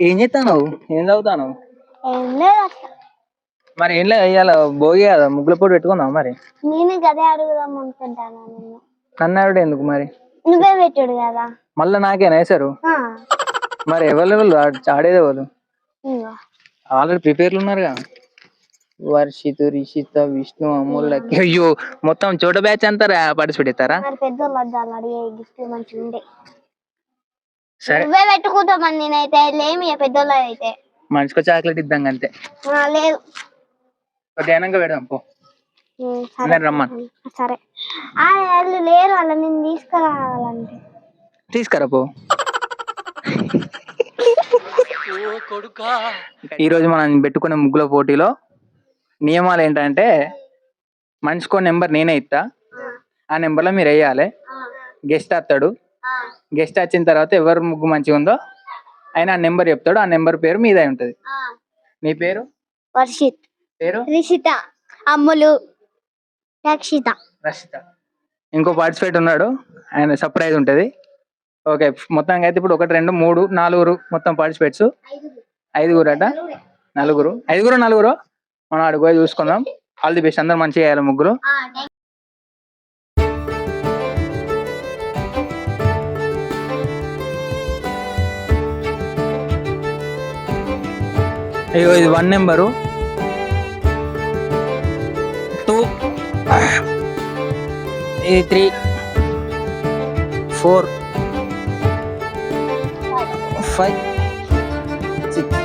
ఏం చేస్తాను ఏం చదువుతాను మరి ఏం లేదు ఇవాళ భోగి కదా ముగ్గుల పోటీ పెట్టుకుందాం మరి? నేను గదే అడుగుదాం అనుకుంటాను నిన్ను? నన్నాడు ఎందుకు మరి? నువ్వే పెట్టుడు కదా. మళ్ళీ నాకేనా వేసారు? మరి ఎవరు ఆడేది ఇదిగో. ఆల్రెడీ ప్రిపేర్లు ఉన్నారుగా. వర్షిత్ రిషిత విష్ణు అమూల్. అయ్యో మొత్తం చోట బ్యాచ్ అంతా పార్టిసిపేట్ అవుతారా గిఫ్ట్ మంచిగా ఉండే సరే. నువ్వే పెట్టుకుంటావు మరి నేనైతే లేమి పెద్దోళ్ళు అయితే. మనిషికో చాక్లెట్ ఇద్దాం అంతే. ఆ, లేదు. ధ్యానంగా పెడదాం పో. ఉమ్, సరే. రమ్మను. సరే. ఆ వాళ్ళు లేరు వాళ్ళ నేను తీసుకురావాలంటే. తీసుకురా పో. ఈ రోజు మనం పెట్టుకునే ముగ్గుల పోటీలో నియమాలు ఏంటంటే మనిషికో నెంబర్ నేనే ఇస్తా ఆ. నెంబర్లో మీరు వేయాలి. గెస్ట్ వస్తాడు గెస్ట్ వచ్చిన తర్వాత ఎవరు ముగ్గు మంచిగా ఉందో ఆయన ఆ నెంబర్ చెప్తాడు. ఆ నెంబర్ పేరు మీదే ఉంటది. నీ పేరు? వర్షిత్. పేరు? రిషిత. అమ్ములు. రక్షిత. రషిత ఇంకో పార్టిసిపేట్ ఉన్నాడు. ఆయన సర్ప్రైజ్ ఉంటది. ఓకే మొత్తానికి అయితే ఇప్పుడు ఒకటి రెండు మూడు నాలుగురు మొత్తం పార్టిసిపేట్స్ ఐదుగురు అట? నలుగురు. ఐదుగురు నలుగురు? మనం అడుగు చూసుకుందాం. ఆల్ ది బెస్ట్ అందరు మంచిగా చేయాలి ముగ్గురు. ఇది వన్ నెంబరు టూ ఇది త్రీ ఫోర్ ఫైవ్ సిక్స్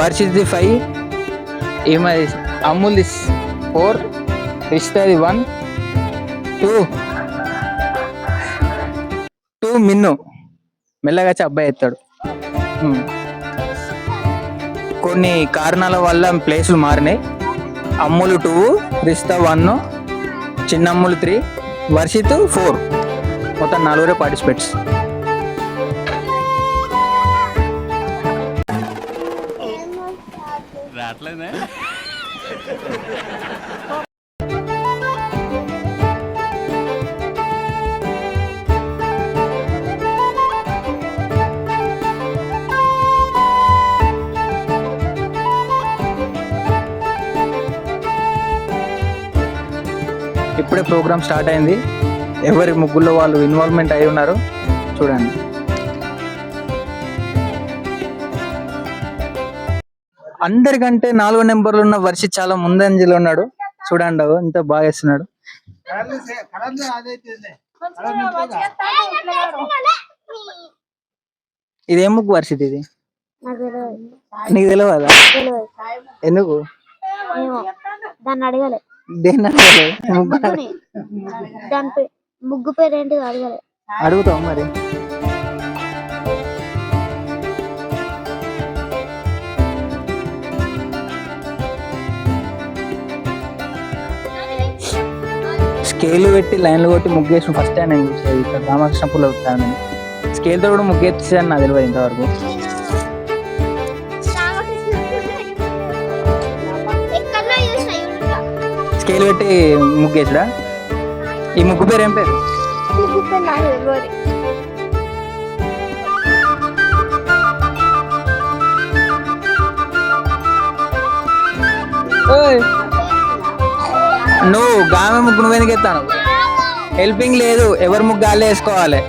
వర్షిది ఫైవ్ ఏమది? అమూల్ ఫోర్ రిష్తాది వన్ టూ టూ మిన్ను మెల్లగా వచ్చి అబ్బాయి ఎత్తాడు. కొన్ని కారణాల వల్ల ప్లేసులు మారినాయి. Ammulu two Rista one Chinnammulu three Varshith four మొత్తం నలుగురే పార్టిసిపేట్స్ ఇప్పుడే ప్రోగ్రామ్ స్టార్ట్ అయింది. ఎవరి ముగ్గుల్లో వాళ్ళు ఇన్వాల్వ్మెంట్ అయి ఉన్నారు చూడండి. అందరికంటే నాలుగో నెంబర్లో ఉన్న వర్షి చాలా ముందంజలో ఉన్నాడు. చూడండి ఎంత బాగా వేస్తున్నాడు. ఇదేం ముగ్గు వర్షిత్ ఇది? నాకు తెలియదు. ఎందుకు? దాన్ని అడగలే. దాని ముగ్గు పేరు ఏంటిది అడగలే అడుగుతావు మరి. స్కేల్ పెట్టి లైన్లు కొట్టి ముగ్గేసిన ఫస్ట్ టైం నేను చూసేది. ఇక్కడ రామకృష్ణపూర్లో ఉంటాను స్కేల్తో కూడా ముగ్గేసాను నాకు తెలియదు ఇంతవరకు. స్కేల్ పెట్టి ముగ్గేసుడా ఈ ముగ్గు పేరు ఏం పేరు. నువ్వు గామె ముగ్గు నువ్వు ఎందుకు ఎత్తాను హెల్పింగ్ లేదు ఎవరు ముగ్గు గాలే వేసుకోవాలి.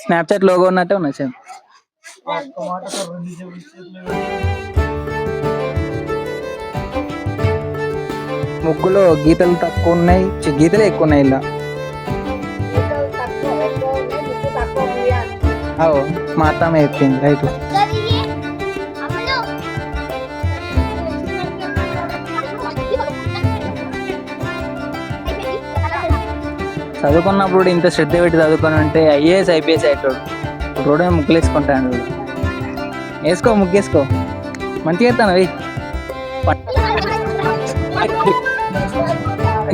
స్నాప్చాట్ లోగో ఉన్నట్టే ఉన్నాయి సేమ్ ముగ్గులో గీతలు తక్కువ ఉన్నాయి. గీతలే ఎక్కువ ఉన్నాయి ఇలా. మా అత్తమ్మ చెప్పింది రైట్. చదువుకున్నప్పుడు ఇంత శ్రద్ధ పెట్టి చదువుకొని ఉంటే ఐఏఎస్ ఐపీఎస్ ఇప్పుడు రోడ్డు చూడు. వేసుకో ముగ్గు వేసుకో మంచిగా ఎత్తాను అవి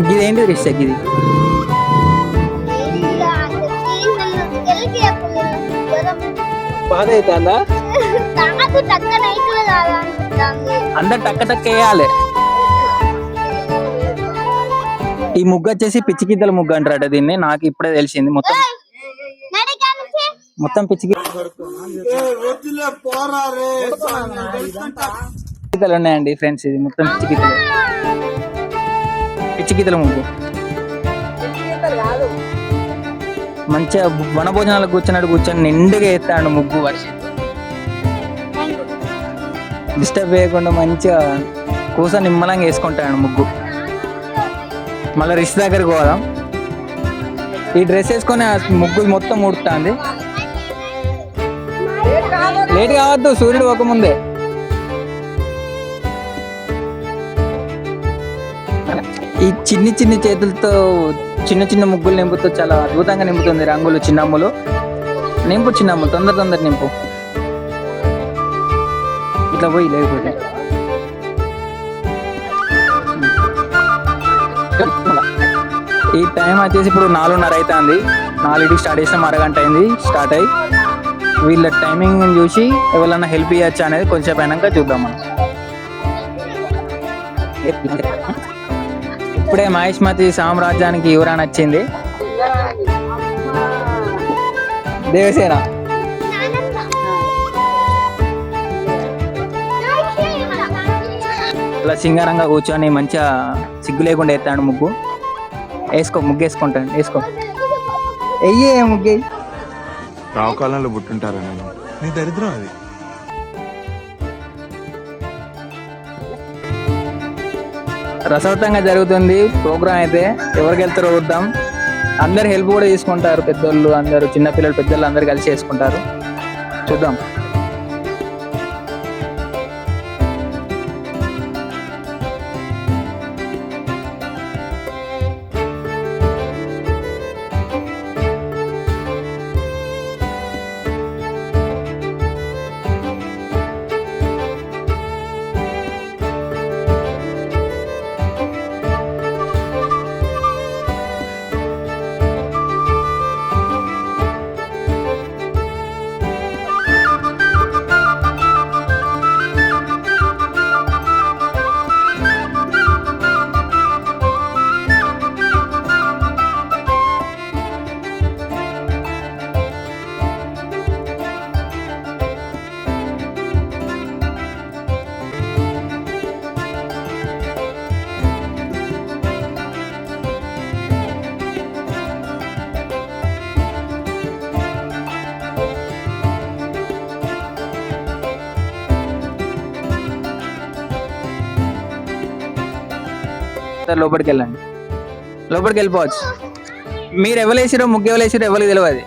ఇది ఏంటి రిషా ఇది? బాధ అవుతుందా? అందరు టక్క టక్క వేయాలి. ఈ ముగ్గు వచ్చేసి పిచ్చి గీతల ముగ్గు అంటారట దీన్ని. నాకు ఇప్పుడే తెలిసింది మొత్తం. మొత్తం పిచ్చి గీ- గీతలు ఉన్నాయండి ఫ్రెండ్స్ ఇది మొత్తం పిచ్చి గీతలు పిచ్చి గీతల ముగ్గు. మంచిగా వన భోజనాలకు కూర్చున్నట్టు కూర్చొని నిండుగా ఎత్తాడు ముగ్గు వర్షం. డిస్టర్బ్ చేయకుండా మంచిగా కూస నిమ్మలంగా వేసుకుంటాడు ముగ్గు. మళ్ళీ రిష్ దగ్గరికి పోదాం. ఈ డ్రెస్ వేసుకొని ముగ్గులు మొత్తం ఉడుతుంది లేట్ కావద్దు సూర్యుడు ఒక ముందే ఈ చిన్ని చిన్ని చేతులతో చిన్న చిన్న ముగ్గులు నింపుతూ చాలా అద్భుతంగా నింపుతుంది రంగులు చిన్నమ్ములు. నింపు చిన్నమ్ములు తొందర తొందర నింపు. ఇట్లా పోయి లేకపోతే. ఈ టైం వచ్చేసి ఇప్పుడు నాలుగున్నర అవుతుంది నాలుగుకి స్టార్ట్ చేసిన అరగంట అయింది స్టార్ట్ అయ్యి. వీళ్ళ టైమింగ్ చూసి ఎవరన్నా హెల్ప్ చేయొచ్చా అనేది కొంచెం అయినాక చూద్దాం మనం. ఇప్పుడే మహేష్మతి సామ్రాజ్యానికి యువరాన్ వచ్చింది? దేవసేన. ఇలా సింగారంగా కూర్చొని మంచిగా సిగ్గు లేకుండా ఎత్తాడు ముగ్గు. వేసుకో ముగ్గు వేసుకుంటాను వేసుకో. వెయ్యే ముగ్గు. రావు కాలంలో పుట్టుంటారా నేను? నీ దరిద్రం అది. రసవత్తంగా జరుగుతుంది ప్రోగ్రామ్ అయితే. ఎవరికి వెళ్తారో చూద్దాం. అందరు హెల్ప్ కూడా తీసుకుంటారు పెద్దోళ్ళు అందరూ చిన్నపిల్లలు పెద్దోళ్ళు అందరు కలిసి చేసుకుంటారు. చూద్దాం. అందరు లోపలికి వెళ్ళండి. లోపలికి వెళ్ళిపోవచ్చు. మీరు ఎవరు వేసిరో ముగ్గు ఎవరు వేసిరో ఎవరికి తెలియదు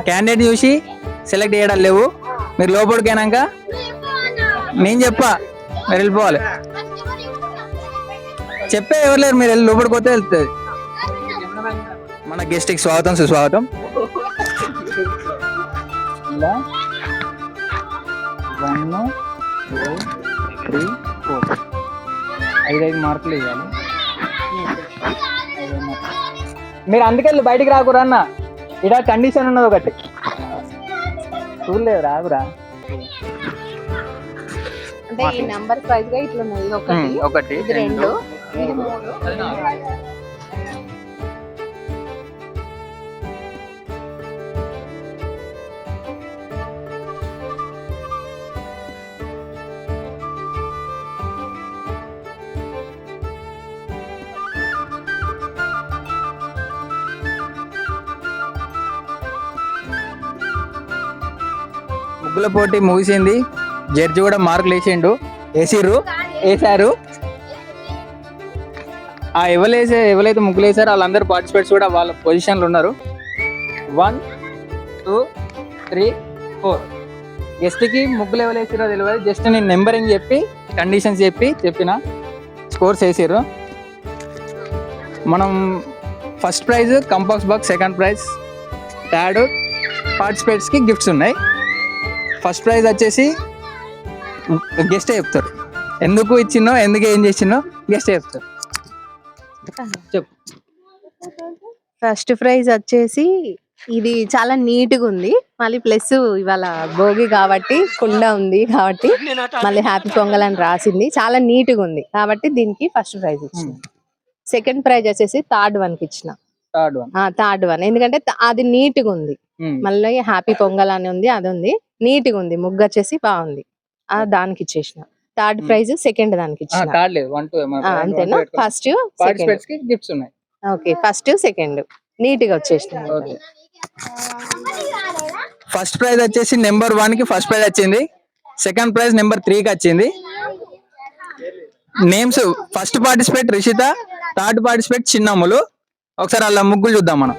క్యాండిడేట్ చూసి సెలెక్ట్ చేయడం లేవు. మీరు లోపలికి అయినాక నేను చెప్పా మీరు వెళ్ళిపోవాలి. చెప్పే ఎవరు లేరు మీరు వెళ్ళి లోపలికి పోతే వెళ్తుంది. మన గెస్ట్కి స్వాగతం సుస్వాగతం. ఐదు ఐదు మార్కులు ఇవ్వాలి. మీరు అందుకెళ్ళి బయటికి రాకురా అన్న. ఇక్కడ కండిషన్ ఉన్నది ఒకటి. చూడలేదు రాకురా అంటే ఈ నంబర్ ప్రైజ్గా ఇట్లా ఒకటి ఒకటి రెండు మూడు. ముగ్గుల పోటీ ముగిసింది. జడ్జి కూడా మార్కులు వేసిండు వేసిర్రు. వేసారు ఆ ఎవరేసే ఎవరైతే ముగ్గులు వేసారో వాళ్ళందరూ పార్టిసిపేట్స్ కూడా వాళ్ళ పొజిషన్లు ఉన్నారు. వన్ టూ త్రీ ఫోర్ గెస్ట్కి ముగ్గులు ఎవరు వేసారో తెలియదు జస్ట్ నేను నెంబరింగ్ చెప్పి కండిషన్స్ చెప్పి చెప్పిన స్కోర్స్ వేసారు మనం first prize compass box second prize third పార్టిసిపేట్స్కి gifts ఉన్నాయి. ఫస్ట్ ప్రైజ్ వచ్చేసి గెస్టే చెప్తారు. ఎందుకు ఇచ్చినో ఎందుకు ఏం చేసినో గెస్టే చెప్తారు. చెప్పు. ఫస్ట్ ప్రైజ్ వచ్చేసి ఇది చాలా నీట్గా ఉంది. మళ్ళీ ప్లస్ ఇవాళ భోగి కాబట్టి కుండ ఉంది కాబట్టి మళ్ళీ హ్యాపీ పొంగల్ అని రాసింది. చాలా నీట్గా ఉంది కాబట్టి దీనికి ఫస్ట్ ప్రైజ్ ఇచ్చిన. సెకండ్ ప్రైజ్ వచ్చేసి థర్డ్ వన్కి ఇచ్చిన. Third one. ఎందుకంటే అది నీట్గా ఉంది మళ్ళీ హ్యాపీ పొంగల్ అని ఉంది అది ఉంది. నీట్గా ఉంది ముగ్గు వచ్చేసి బాగుంది. ఆ దానికి ఇచ్చేసిన థర్డ్. ప్రైజ్ సెకండ్ దానికి ఇచ్చిన అంతేనా? First second. పార్టిసిపేట్స్కి గిఫ్ట్స్ ఉన్నాయి. Okay first second. నీట్గా వచ్చేసిన ఓకే. ఫస్ట్ ప్రైజ్ వచ్చేసి నెంబర్ వన్కి ఫస్ట్ ప్రైజ్ వచ్చింది. సెకండ్ ప్రైజ్ నెంబర్ త్రీ కి వచ్చింది. Names first participate Rishita third participate Chinnammulu ఒకసారి అలా ముగ్గులు చూద్దాం మనం.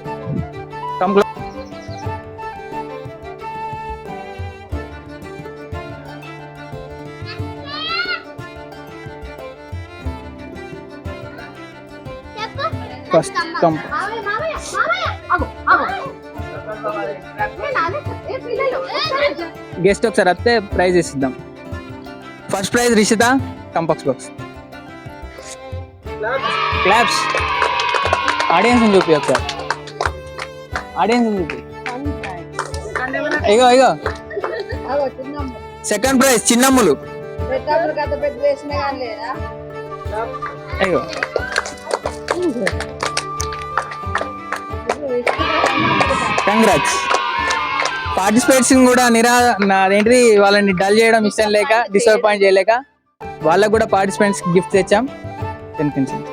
ఫస్ట్ కమ్ గెస్ట్ ఒకసారి వస్తే ప్రైజ్ ఇస్తాం. First prize Rishitha compass box claps audience చూపి ఒకసారి. ఆడియన్స్ చూపి. ఇగో ఇగో. Second prize Chinnammulu. ఇగో. కంగ్రాట్స్ పార్టిసిపేట్స్ కూడా నిరా నాదేంటిది వాళ్ళని డల్ చేయడం ఇష్టం లేక డిసప్పాయింట్ చేయలేక వాళ్ళకు కూడా పార్టిసిపెంట్స్ గిఫ్ట్ తెచ్చాం. తినిపించండి.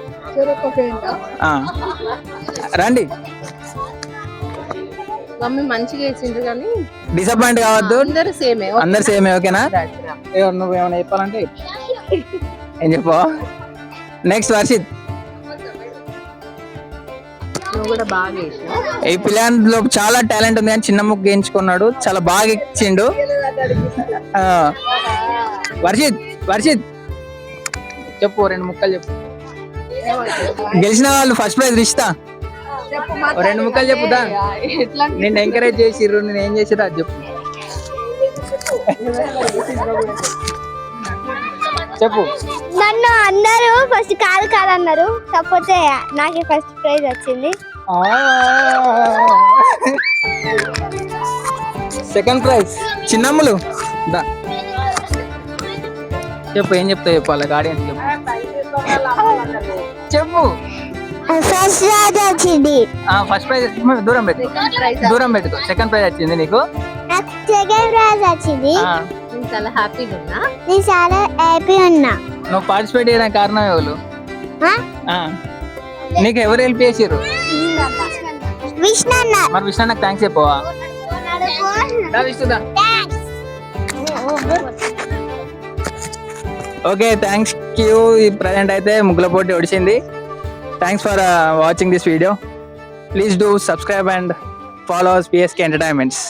ఆ. రండి. మమ్మీ మంచిగా కానీ డిసప్పాయింట్ కావద్దు. అందరూ సేమే అందరు సేమే ఓకేనా? నువ్వు ఏమైనా చెప్పాలంటే? చెప్పు. ఏం చెప్పు నెక్స్ట్ వర్షిత్ కూడా బాగా ఈ పిల్లలో చాలా టాలెంట్ ఉంది కానీ చిన్న ముగ్గు గేయించుకున్నాడు చాలా బాగా ఇచ్చిండు ఆ. వర్షిత్ వర్షిత్. చెప్పు రెండు ముక్కలు చెప్పు. గెలిచిన వాళ్ళు ఫస్ట్ ప్రైజ్ రిష్తా ఓ రెండు ముక్కలు చెప్పుదా నిన్ను ఎంకరేజ్ చేసిర్రు నేను ఏం చేసిర్రు అది చెప్పు. చెప్పు. నన్ను అందరూ ఫస్ట్ కాదు కాదు అన్నారు కాకపోతే నాకే ఫస్ట్ ప్రైజ్ వచ్చింది. Second prize Chinnammulu. దా. చెప్పు ఏం చెప్తావు చెప్పు వాళ్ళకి ఆడియన్స్ చెప్పు. చెప్పు. ఫస్ట్ ప్రైజ్ వచ్చింది. ఫస్ట్ ప్రైజ్ దూరం పెట్టు. దూరం పెట్టుకో సెకండ్ ప్రైజ్ వచ్చింది నీకు. సెకండ్ ప్రైజ్ వచ్చింది. చాలా హ్యాపీగా ఉన్నా. నేను చాలా హ్యాపీ ఉన్నా. నువ్వు పార్టిసిపేట్ చేయడానికి కారణం ఎవరు? ఆ? ఆ. నీకు ఎవరు హెల్ప్ చేసిర్రు? విష్ణు అన్న మరి విష్ణు అన్నకు థ్యాంక్స్ చెప్పవా ఓకే థ్యాంక్స్ యూ ఈ ప్రజెంట్ అయితే ముగ్గుల పోటీ ఒడిచింది thanks for watching this video please do subscribe and follow PSK entertainments